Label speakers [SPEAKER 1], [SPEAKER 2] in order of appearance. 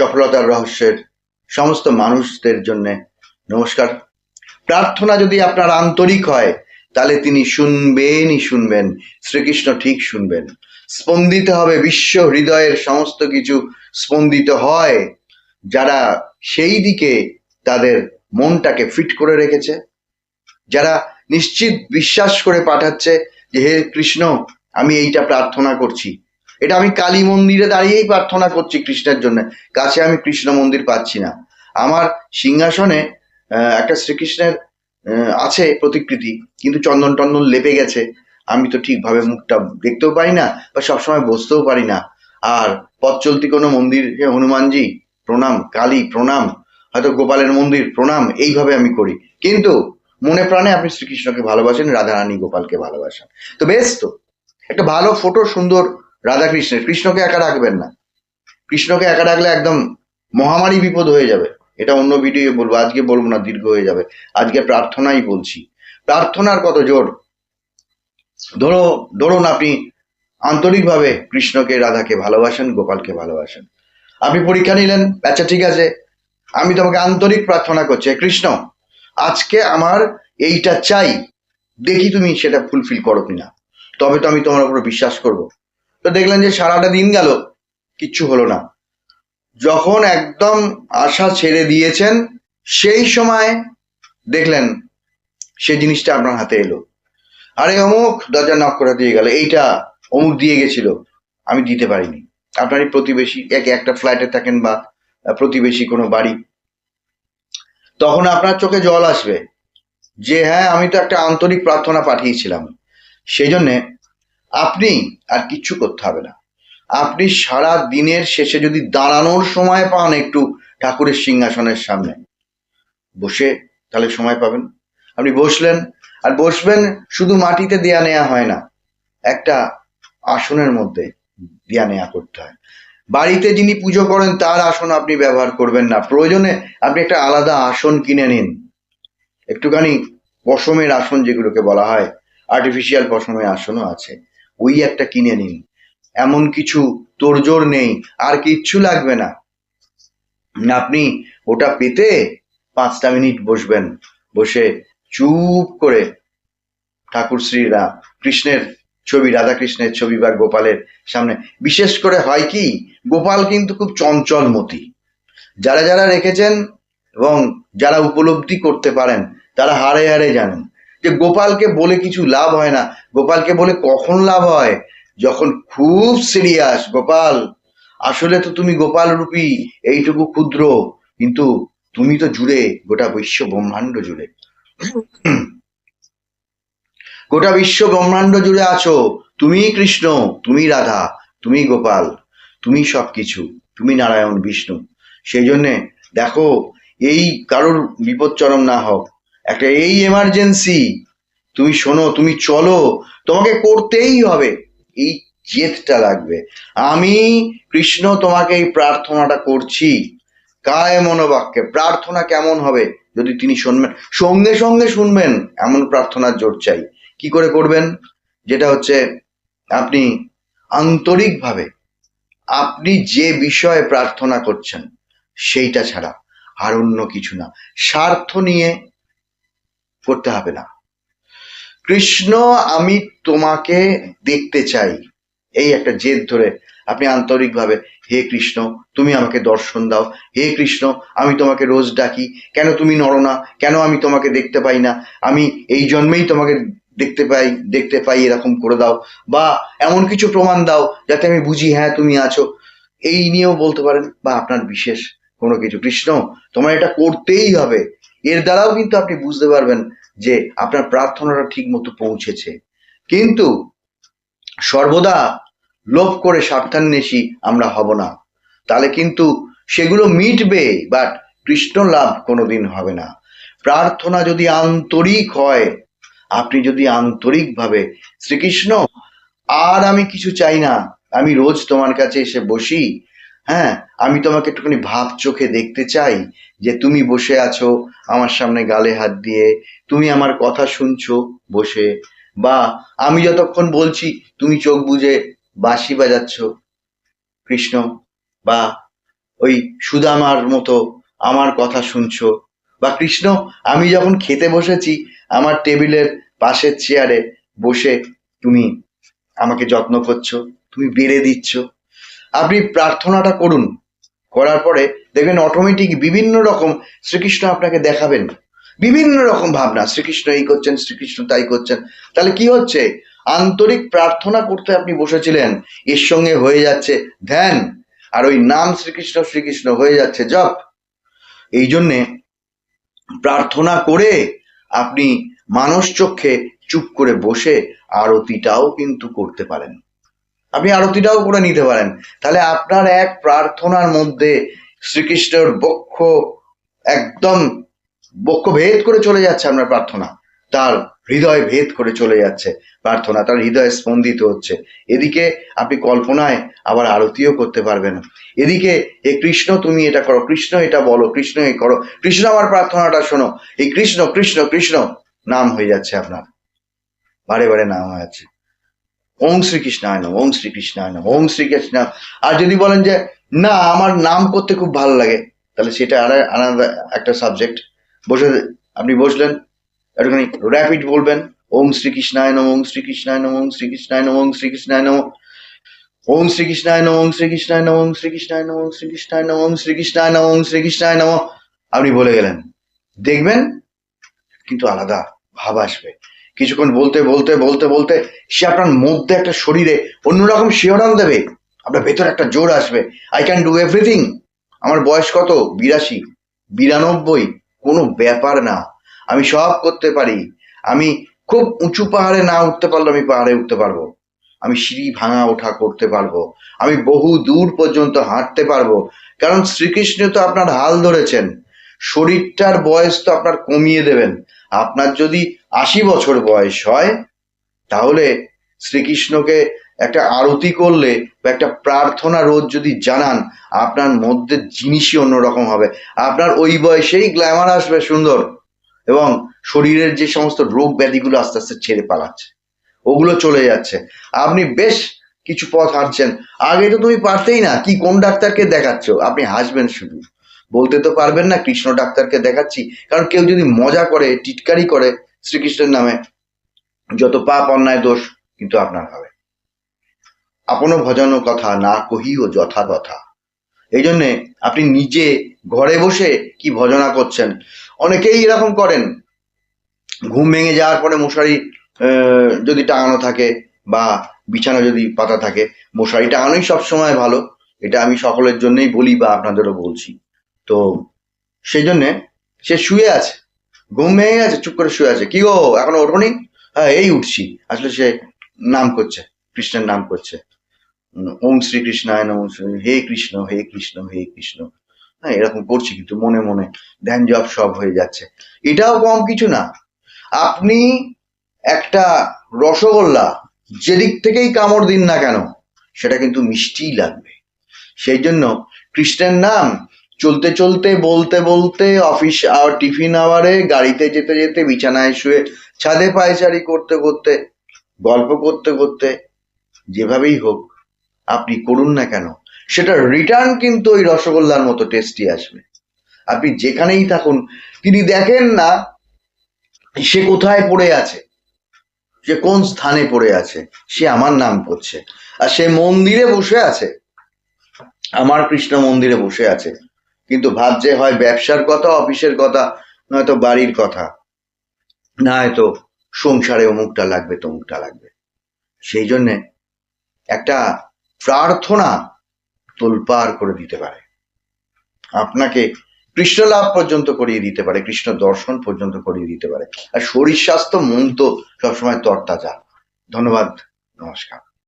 [SPEAKER 1] সফলতার রহস্যের সমস্ত মানুষদের জন্য নমস্কার। প্রার্থনা যদি আপনার আন্তরিক হয়, তাহলে তিনি শুনবেনই শুনবেন, শ্রীকৃষ্ণ ঠিক শুনবেন। স্পন্দিত হবে বিশ্ব হৃদয়ের সমস্ত কিছু স্পন্দিত হয়, যারা সেই দিকে তাদের মনটাকে ফিট করে রেখেছে, যারা নিশ্চিত বিশ্বাস করে পাঠাচ্ছে যে, হে কৃষ্ণ, আমি এইটা প্রার্থনা করছি। এটা আমি কালী মন্দিরে দাঁড়িয়েই প্রার্থনা করছি কৃষ্ণের জন্য। কাছে আমি কৃষ্ণ মন্দির পাচ্ছি না। আমার সিংহাসনে একটা শ্রীকৃষ্ণের আছে প্রতিকৃতি, কিন্তু চন্দন টন্দন লেপে গেছে। আমি তো ঠিকভাবে মুখটা দেখতেও পারি না বা সবসময় বসতেও পারি না। আর পথ চলতি কোনো মন্দির, হে হনুমানজি, প্রণাম, কালী, প্রণাম, হয়তো গোপালের মন্দির, প্রণাম, এইভাবে আমি করি। কিন্তু মনে প্রাণে আপনি শ্রীকৃষ্ণকে ভালোবাসেন, রাধারানী গোপালকে ভালোবাসেন। তো বেশ তো, একটা ভালো, ফটো, সুন্দর রাধা কৃষ্ণের কৃষ্ণকে একা রাখবেন না। কৃষ্ণকে একা রাখলে একদম মহামারী বিপদ হয়ে যাবে। এটা অন্য ভিডিও বলব, আজকে বলব না, দীর্ঘ হয়ে যাবে। আজকে প্রার্থনাই বলছি। প্রার্থনার কত জোর। ধরো, ধরুন আপনি আন্তরিকভাবে কৃষ্ণকে, রাধাকে ভালোবাসেন, গোপালকে ভালোবাসেন। আপনি পরীক্ষা নিলেন আচ্ছা ঠিক আছে। আমি তোমাকে আন্তরিক প্রার্থনা করছি। কৃষ্ণ, আজকে আমার এইটা চাই। দেখি তুমি সেটা ফুলফিল করো কিনা। তবে তো আমি তোমার উপর বিশ্বাস করব। তো দেখলেন যে সারাটা দিন গেল, কিচ্ছু হলো না। যখন একদম আশা ছেড়ে দিয়েছেন, সেই সময় দেখলেন সেই জিনিসটা আপনার হাতে এলো। আরে অমুক দরজা নক করে দিয়ে গেল। এইটা অমুক দিয়ে গেছিল। আমি দিতে পারিনি। আপনারই প্রতিবেশী, এক একটা ফ্ল্যাটে থাকেন বা প্রতিবেশী কোনো বাড়ি, তখন আপনার চোখে জল আসবে। যে হ্যাঁ আমি তো একটা আন্তরিক প্রার্থনা পাঠিয়েছিলাম। সেই জন্যে আপনি আর কিচ্ছু করতে হবে না। আপনি সারা দিনের শেষে যদি দাঁড়ানোর সময় পান একটু ঠাকুরের সিংহাসনের সামনে, বসে তাহলে সময় পাবেন। আপনি বসলেন, আর বসবেন শুধু মাটিতে দেয়া নেয়া হয় না, একটা আসনের মধ্যে দেয়া নেয়া করতে হয়। বাড়িতে যিনি পুজো করেন তার আসন আপনি ব্যবহার করবেন না। প্রয়োজনে আপনি একটা আলাদা আসন কিনে নিন। একটুখানি পশমের আসন যেগুলোকে বলা হয় আর্টিফিশিয়াল পশমের আসনও আছে। ওই একটা কিনে নিন। এমন কিছু তোড়জোড় নেই, আর কিচ্ছু লাগবে না। আপনি ওটা পেতে পাঁচটা মিনিট বসবেন। বসে চুপ করে ঠাকুর শ্রীরা কৃষ্ণের ছবি, রাধা কৃষ্ণের ছবি বা গোপালের সামনে। বিশেষ করে হয় কি, গোপাল কিন্তু খুব চঞ্চল মতি। যারা যারা রেখেছেন এবং যারা উপলব্ধি করতে পারেন, তারা হারে হারে জানেন। যে গোপালকে বলে কিছু লাভ হয় না। গোপালকে বলে কখন লাভ হয়? যখন খুব সিরিয়াস গোপাল, আসলে তো তুমি গোপাল রূপী এইটুকু ক্ষুদ্র, কিন্তু তুমি তো জুড়ে, গোটা বিশ্ব ব্রহ্মাণ্ড জুড়ে। গোটা বিশ্ব ব্রহ্মাণ্ড জুড়ে আছো। তুমি কৃষ্ণ, তুমি রাধা, তুমি গোপাল, তুমি সবকিছু, তুমি নারায়ণ, বিষ্ণু। সেই জন্যে দেখো, এই কারোর বিপদ চরম না হোক একটা এই এমার্জেন্সি তুমি শোনো, তুমি চলো, তোমাকে করতেই হবে, এই জেদটা লাগবে। আমি, কৃষ্ণ, তোমাকে এই প্রার্থনাটা করছি, কায় মনোবাক্যে, প্রার্থনা কেমন হবে যদি তিনি শুনবেন? সঙ্গে সঙ্গে শুনবেন, এমন প্রার্থনার জোর চাই। কি করে করবেন? যেটা হচ্ছে, আপনি আন্তরিকভাবে, আপনি যে বিষয়ে প্রার্থনা করছেন, সেইটা ছাড়া আর অন্য কিছু না। স্বার্থ নিয়ে করতে হবে না। কৃষ্ণ, আমি তোমাকে দেখতে চাই। এই একটা জেদ ধরে আপনি আন্তরিকভাবে, হে কৃষ্ণ, তুমি আমাকে দর্শন দাও। হে কৃষ্ণ, আমি তোমাকে রোজ ডাকি। কেন তুমি নড়ো না? কেন আমি তোমাকে দেখতে পাই না? আমি এই জন্মেই তোমাকে দেখতে পাই দেখতে পাই, এরকম করে দাও। বা এমন কিছু প্রমাণ দাও যাতে আমি বুঝি হ্যাঁ তুমি আছো। এই নিয়েও বলতে পারেন বা আপনার বিশেষ কোনো কিছু। কৃষ্ণ, তোমার এটা করতেই হবে। এর দ্বারাও কিন্তু আপনি বুঝতে পারবেন যে আপনার প্রার্থনাটা ঠিক মতো পৌঁছেছে। কিন্তু সর্বদা লোভ করে স্বার্থান্বেষী আমরা হব না। তাহলে কিন্তু সেগুলো মিটবে বাট কৃষ্ণ লাভ কোনোদিন হবে না। প্রার্থনা যদি আন্তরিক হয়, আপনি যদি আন্তরিকভাবে, শ্রীকৃষ্ণ, আর আমি কিছু চাই না, আমি রোজ তোমার কাছে এসে বসি হ্যাঁ আমি তোমাকে একটুখানি ভাব চোখে দেখতে চাই যে তুমি বসে আছো আমার সামনে গালে হাত দিয়ে, তুমি আমার কথা শুনছো বসে, বা আমি যতক্ষণ বলছি তুমি চোখ বুজে বাঁশি বাজাচ্ছ, কৃষ্ণ, বা ওই সুদামার মতো আমার কথা শুনছো, বা কৃষ্ণ, আমি যখন খেতে বসেছি আমার টেবিলের পাশের চেয়ারে বসে তুমি আমাকে যত্ন করছ, তুমি বেড়ে দিচ্ছ। আপনি প্রার্থনাটা করুন। করার পরে দেখবেন অটোমেটিক বিভিন্ন রকম শ্রীকৃষ্ণ আপনাকে দেখাবেন। বিভিন্ন রকম ভাবনা, শ্রীকৃষ্ণ এই করছেন, শ্রীকৃষ্ণ তাই করছেন। তাহলে কি হচ্ছে? আন্তরিক প্রার্থনা করতে আপনি বসেছিলেন, এর সঙ্গে হয়ে যাচ্ছে ধ্যান। আর ওই নাম শ্রীকৃষ্ণ শ্রীকৃষ্ণ হয়ে যাচ্ছে জপ। এই জন্যে প্রার্থনা করে আপনি মানস চক্ষে চুপ করে বসে আরতিটাও কিন্তু করতে পারেন। আপনি আরতিটাও করে নিতে পারেন। তাহলে আপনার এক প্রার্থনার মধ্যে শ্রীকৃষ্ণের বক্ষ একদম বক্ষ ভেদ করে চলে যাচ্ছে আপনার প্রার্থনা। তার হৃদয় ভেদ করে চলে যাচ্ছে প্রার্থনা, তার হৃদয় স্পন্দিত হচ্ছে। এদিকে আপনি কল্পনায় আবার আরতিও করতে পারবেন। এদিকে এ কৃষ্ণ, তুমি এটা করো, কৃষ্ণ এটা বলো, কৃষ্ণ এই করো, কৃষ্ণ আমার প্রার্থনাটা শোনো এই কৃষ্ণ কৃষ্ণ কৃষ্ণ। নাম হয়ে যাচ্ছে আপনার। বারে বারে নাম হয়ে যাচ্ছে। ওং শ্রীকৃষ্ণায় নম ওং শ্রীকৃষ্ণায় নম ওং শ্রীকৃষ্ণ আর যদি বলেন যে না আমার নাম করতে খুব ভালো লাগে তাহলে সেটা আর আলাদা একটা সাবজেক্ট বসে আপনি বসলেন একটুখানি র্যাপিড বলবেন ওং শ্রীকৃষ্ণায় নম ওং শ্রীকৃষ্ণায় নম ওং শ্রীকৃষ্ণায় নম ওং শ্রীকৃষ্ণায় নম ওং শ্রীকৃষ্ণায় নম ওং শ্রীকৃষ্ণায় নম ওং শ্রীকৃষ্ণায় নম ওং শ্রীকৃষ্ণায় নম ওং শ্রীকৃষ্ণায় নম ওং শ্রীকৃষ্ণায় নম আপনি বলে গেলেন দেখবেন কিন্তু আলাদা ভাব আসবে কিছুক্ষণ বলতে বলতে বলতে বলতে সে আপনার মধ্যে একটা শরীরে অন্যরকম শিহরণ দেবে। আপনার ভেতরে একটা জোর আসবে। আই ক্যান ডু এভরিথিং আমার বয়স কত? বিরাশি। বিরানব্বই। কোনো ব্যাপার না। আমি সব করতে পারি। আমি খুব উঁচু পাহাড়ে না উঠতে পারলে আমি পাহাড়ে উঠতে পারব। আমি সিঁড়ি ভাঙা ওঠা করতে পারব। আমি বহু দূর পর্যন্ত হাঁটতে পারব। কারণ শ্রীকৃষ্ণ তো আপনার হাল ধরেছেন। শরীরটার বয়স তো আপনার কমিয়ে দেবেন। আপনার যদি আশি বছর বয়স হয়, তাহলে শ্রীকৃষ্ণকে একটা আরতি করলে বা একটা প্রার্থনা রোজ যদি জানান, আপনার মধ্যে জিনিসই অন্যরকম হবে। আপনার ওই বয়সেই গ্ল্যামার আসবে সুন্দর এবং শরীরের যে সমস্ত রোগ ব্যাধিগুলো আস্তে আস্তে ছেড়ে পালাচ্ছে, ওগুলো চলে যাচ্ছে। আপনি বেশ কিছু পথ হাঁটছেন। আগে তো তুমি পারতেই না, কি কোন ডাক্তারকে দেখাচ্ছ? আপনি হাসবেন শুধু। বলতে তো পারবেন না, কৃষ্ণ ডাক্তারকে দেখাচ্ছি। কারণ কেউ যদি মজা করে, টিটকারি করে শ্রীকৃষ্ণের নামে, যত পাপ অন্যায় দোষ কিন্তু আপনার হবে। আপন ভজন কথা, না কহি ও যথা কথা এই জন্যে আপনি নিজে ঘরে বসে কি ভজনা করছেন? অনেকেই এরকম করেন। ঘুম ভেঙে যাওয়ার পরে মশারি যদি টাঙানো থাকে বা বিছানা যদি পাতা থাকে মশারি টাঙানোই সবসময় ভালো। এটা আমি সকলের জন্যই বলি বা আপনাদেরও বলছি। তো সেই জন্যে সে শুয়ে আছে। ঘুম ভেঙে গেছে, চুপ করে শুয়ে আছে। কি গো, এখনও ওঠোনি? হ্যাঁ এই উঠছি। আসলে সে নাম করছে, কৃষ্ণের নাম করছে। ওম শ্রীকৃষ্ণায় নম হে কৃষ্ণ হে কৃষ্ণ হে কৃষ্ণ। হ্যাঁ এরকম করছি কিন্তু মনে মনে, ধ্যান জপ সব হয়ে যাচ্ছে। এটাও কম কিছু না। আপনি একটা রসগোল্লা যেদিক থেকেই কামড় দিন না কেন, সেটা কিন্তু মিষ্টিই লাগবে। সেই জন্য কৃষ্ণের নাম চলতে চলতে, বলতে বলতে অফিস আওয়ার টিফিন আওয়ারে গাড়িতে যেতে যেতে বিছানায় শুয়ে ছাদে পায়চারি করতে করতে, গল্প করতে করতে যেভাবেই হোক আপনি করুন না কেন সেটা রিটার্ন কিন্তু ওই রসগোল্লার মতো টেস্টি আসবে। আপনি যেখানেই থাকুন, তিনি দেখেন না সে কোথায় পড়ে আছে, সে কোন স্থানে পড়ে আছে, সে আমার নাম করছে, আর সে মন্দিরে বসে আছে, আমার কৃষ্ণ মন্দিরে বসে আছে। কিন্তু ভাবছে হয় ব্যবসার কথা, অফিসের কথা, নয়তো বাড়ির কথা। না হয়তো সংসারে অমুকটা লাগবে, তমুকটা লাগবে। সেই জন্যে একটা প্রার্থনা তোলপাড় করে দিতে পারে। আপনাকে কৃষ্ণ লাভ পর্যন্ত করিয়ে দিতে পারে, কৃষ্ণ দর্শন পর্যন্ত করিয়ে দিতে পারে। আর শরীর স্বাস্থ্য মন তো সবসময় তরতাজা। ধন্যবাদ, নমস্কার।